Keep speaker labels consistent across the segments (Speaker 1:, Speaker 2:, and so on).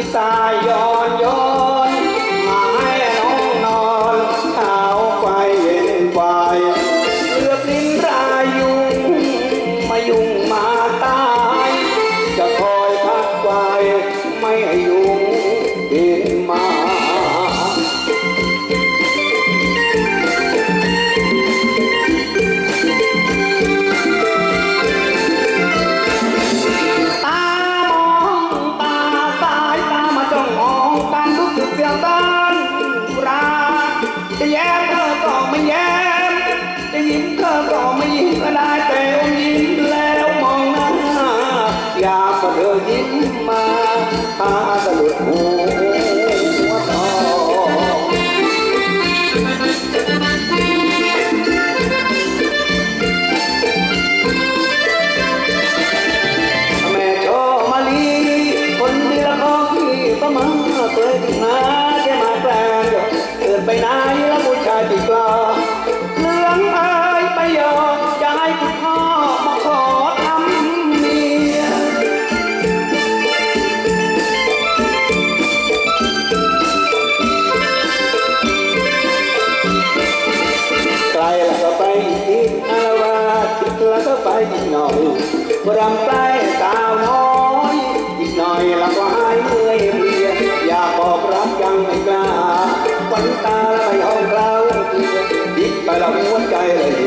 Speaker 1: ที่ตายย้อนย้อนมาให้น้องนอนเท้าไฟเย็นไฟเลือบลิ้นรายยุงมายุ่ง เธอยิ้มมาตาสะดุดหัวทองแม่โชมาลีคนที่ละของพี่ก็มาเคยถึงมาแค่มาแกล้งเกิดไปไหน ก็ไปอีกหน่อยรำไปสาวน้อยอีกหน่อยแล้วก็หายเมื่อยเพลียอยากบอกรักยังไม่กล้าควันตาแล้วไปห้องกล่าอีกไปแล้วหัวใจเลย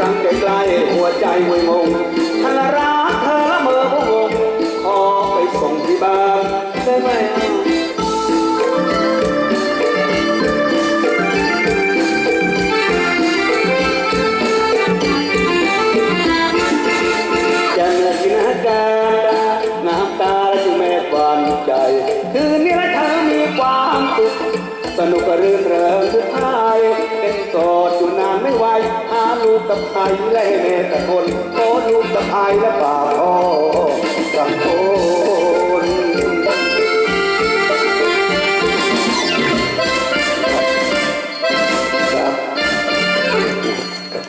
Speaker 1: รำใกล้ๆหัวใจมวยมงทันรักเธอละเมอพะวงขอไปส่งที่บ้านได้ไหมจะเหนื่อยที่นาการน้ำตาจึงแม่บานใจคืนนี้เธอมีความสนุกกระรื่นเริงทุกทายเป็นโส ตะไคร้และแม่ตะคนโคตรลูกตะไคร้และป่าทอง